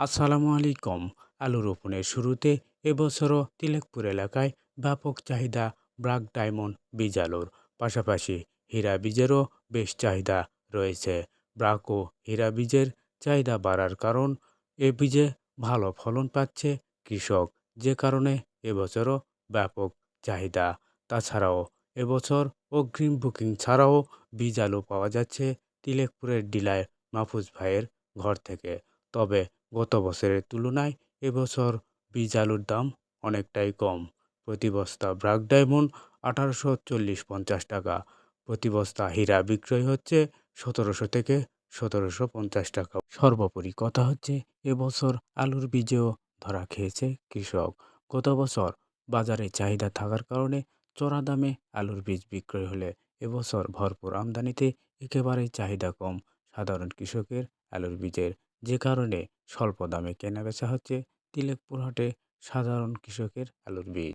আসসালামু আলাইকুম। আলু রোপণের শুরুতে এবছরও তিলেকপুর এলাকায় ব্যাপক চাহিদা ব্রাক ডায়মন্ড বীজ আলুর। পাশাপাশি হীরা বীজেরও বেশ চাহিদা রয়েছে। ব্রাক ও হীরা বীজের চাহিদা বাড়ার কারণ, এ বীজে ভালো ফলন পাচ্ছে কৃষক। যে কারণে এবছরও ব্যাপক চাহিদা। তাছাড়াও এবছর অগ্রিম বুকিং ছাড়াও বীজ আলু পাওয়া যাচ্ছে তিলেকপুরের ডিলায় মাহফুজ ভাইয়ের ঘর থেকে। তবে গত বছরের তুলনায় এবছর বীজ আলুর দাম অনেকটাই কম। প্রতি বস্তা ব্রাক ডায়মন্ড আঠারোশো চল্লিশ পঞ্চাশ টাকা। প্রতি বস্তা হীরা বিক্রয় হচ্ছে সতেরোশো থেকে সতেরোশো পঞ্চাশ টাকা। সর্বোপরি কথা হচ্ছে এবছর আলুর বীজেও ধরা খেয়েছে কৃষক। গত বছর বাজারে চাহিদা থাকার কারণে চড়া দামে আলুর বীজ বিক্রয় হলে এবছর ভরপুর আমদানিতে একেবারেই চাহিদা কম। সাধারণ কৃষকের আলুর বীজের যে কারণে স্বল্প দামে কেনাবেচা হচ্ছে তিলেকপুর হাটে সাধারণ কৃষকের আলুর বীজ।